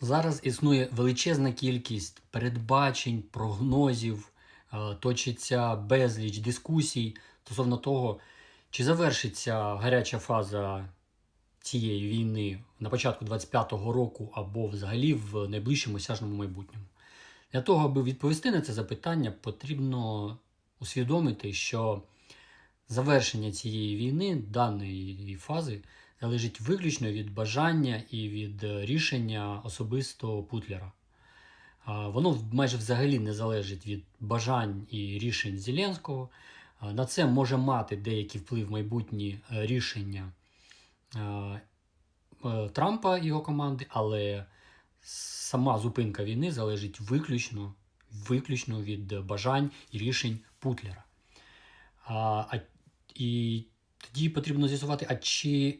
Зараз існує величезна кількість передбачень, прогнозів, е, точиться безліч дискусій стосовно того, чи завершиться гаряча фаза цієї війни на початку 25-го року або взагалі в найближчому осяжному майбутньому. Для того, аби відповісти на це запитання, потрібно усвідомити, що завершення цієї війни, даної фази, залежить виключно від бажання і від е, рішення особисто Путлера. Воно майже взагалі не залежить від бажань і рішень Зеленського. На це може мати деякий вплив майбутні е, рішення е, Трампа і його команди, але сама зупинка війни залежить виключно, виключно від бажань і рішень Путлера. А, і тоді потрібно з'ясувати, а чи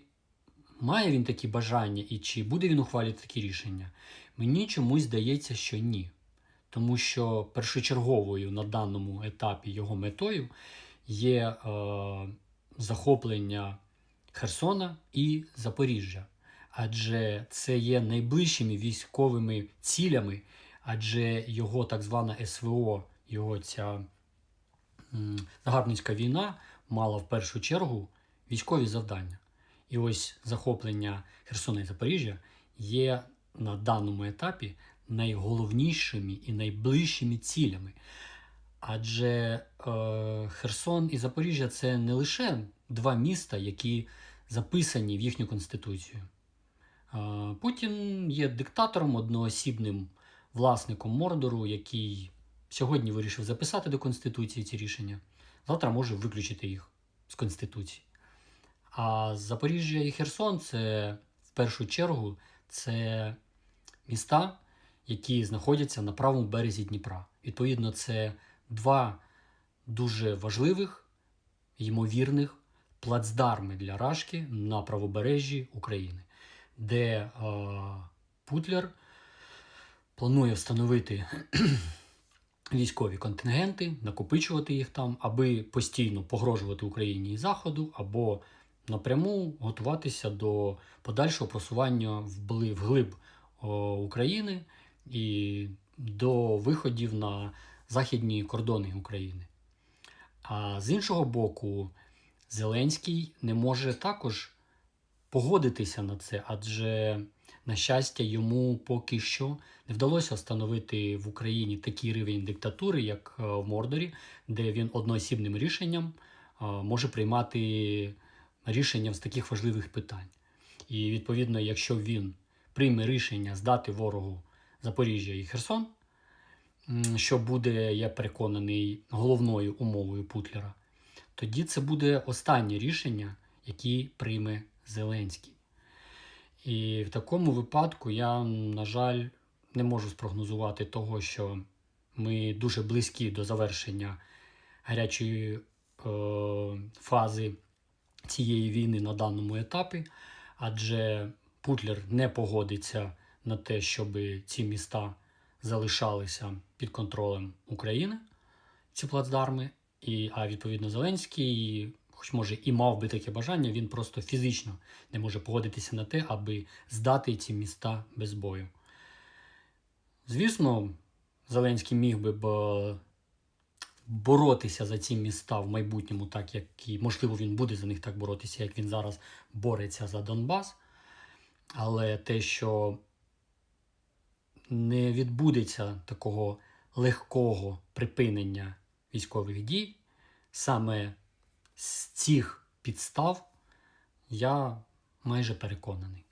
має він такі бажання і чи буде він ухвалювати такі рішення? Мені чомусь здається, що ні. Тому що першочерговою на даному етапі його метою є е, захоплення Херсона і Запоріжжя. Адже це є найближчими військовими цілями, адже його так звана СВО, його ця м, загарбницька війна мала в першу чергу військові завдання. І ось захоплення Херсона і Запоріжжя є на даному етапі найголовнішими і найближчими цілями. Адже е, Херсон і Запоріжжя це не лише два міста, які записані в їхню конституцію. Е, Путін є диктатором, одноосібним власником Мордору, який сьогодні вирішив записати до Конституції ці рішення, завтра може виключити їх з Конституції. А Запоріжжя і Херсон це в першу чергу це міста, які знаходяться на правому березі Дніпра. Відповідно, це два дуже важливих, ймовірних плацдарми для Рашки на правобережжі України, де е, Путлер планує встановити військові контингенти, накопичувати їх там, аби постійно погрожувати Україні і Заходу, або напряму готуватися до подальшого просування вглиб України і до виходів на західні кордони України. А з іншого боку, Зеленський не може також погодитися на це, адже, на щастя, йому поки що не вдалося встановити в Україні такий рівень диктатури, як е, в Мордорі, де він одноосібним рішенням е, може приймати рішення з таких важливих питань. І відповідно, якщо він прийме рішення здати ворогу Запоріжжя і Херсон, що буде, я переконаний, головною умовою Путлера, тоді це буде останнє рішення, яке прийме Зеленський. І в такому випадку я, на жаль, не можу спрогнозувати того, що ми дуже близькі до завершення гарячої е, фази цієї війни на даному етапі, адже Путлер не погодиться на те, щоб ці міста залишалися під контролем України, ці плацдарми. І, а відповідно Зеленський, хоч може і мав би таке бажання, він просто фізично не може погодитися на те, аби здати ці міста без бою. Звісно, Зеленський міг би боротися за ці міста в майбутньому, так як і можливо він буде за них так боротися, як він зараз бореться за Донбас. Але те, що не відбудеться такого легкого припинення військових дій, саме з цих підстав я майже переконаний.